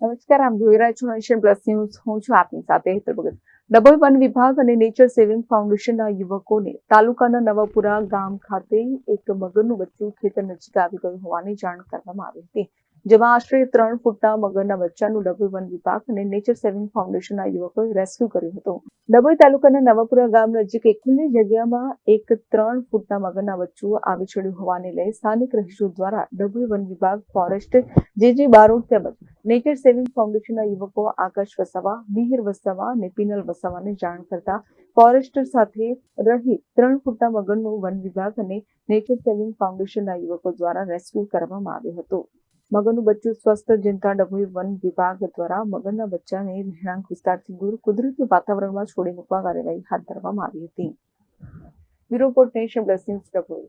નમસ્કાર આપ જોઈ રહ્યા છો નેશન પ્લસ હું છું આપની સાથે હેતલ ભગત. વન વિભાગ અને નેચર સેવિંગ ફાઉન્ડેશનના યુવકોને તાલુકાના નવાપુરા ગામ ખાતે એક મગરનું બચ્ચું ખેતર નજીક આવી ગયું હોવાની જાણ કરવામાં આવી હતી, જેમાં આશરે ત્રણ ફૂટના મગરના બચ્ચાનું ડભોઈ વન વિભાગ અને નેચર સેવિંગ ફાઉન્ડેશનના યુવકોએ રેસ્ક્યુ કર્યું હતું. ડભોઈ તાલુકાના નવાપુરા ગામ નજીક એક ખુલ્લી જગ્યામાં એક ત્રણ ફૂટના મગરના બચ્ચું આવી ચડ્યું હોવાને લઈ સ્થાનિક રહીશો દ્વારા ડભોઈ વન વિભાગ ફોરેસ્ટ જે જે બારોટ તેમજ નેચર સેવિંગ ફાઉન્ડેશનના યુવકો આકાશ વસાવા, મિહિર વસાવા અને પિનલ વસાવાને જાણ કરતા ફોરેસ્ટર સાથે રહી ત્રણ ફૂટના મગરનું વન વિભાગ અને નેચર સેવિંગ ફાઉન્ડેશનના યુવકો દ્વારા રેસ્ક્યુ કરવામાં આવ્યો હતો. મગરનું બચ્ચું સ્વસ્થ જનતા ડભોઈ વન વિભાગ દ્વારા મગરના બચ્ચાને રહેણાંક વિસ્તારથી દૂર કુદરતી વાતાવરણમાં છોડી મૂકવા કાર્યવાહી હાથ ધરવામાં આવી હતી. Bureau Nation Plus Dabhoi.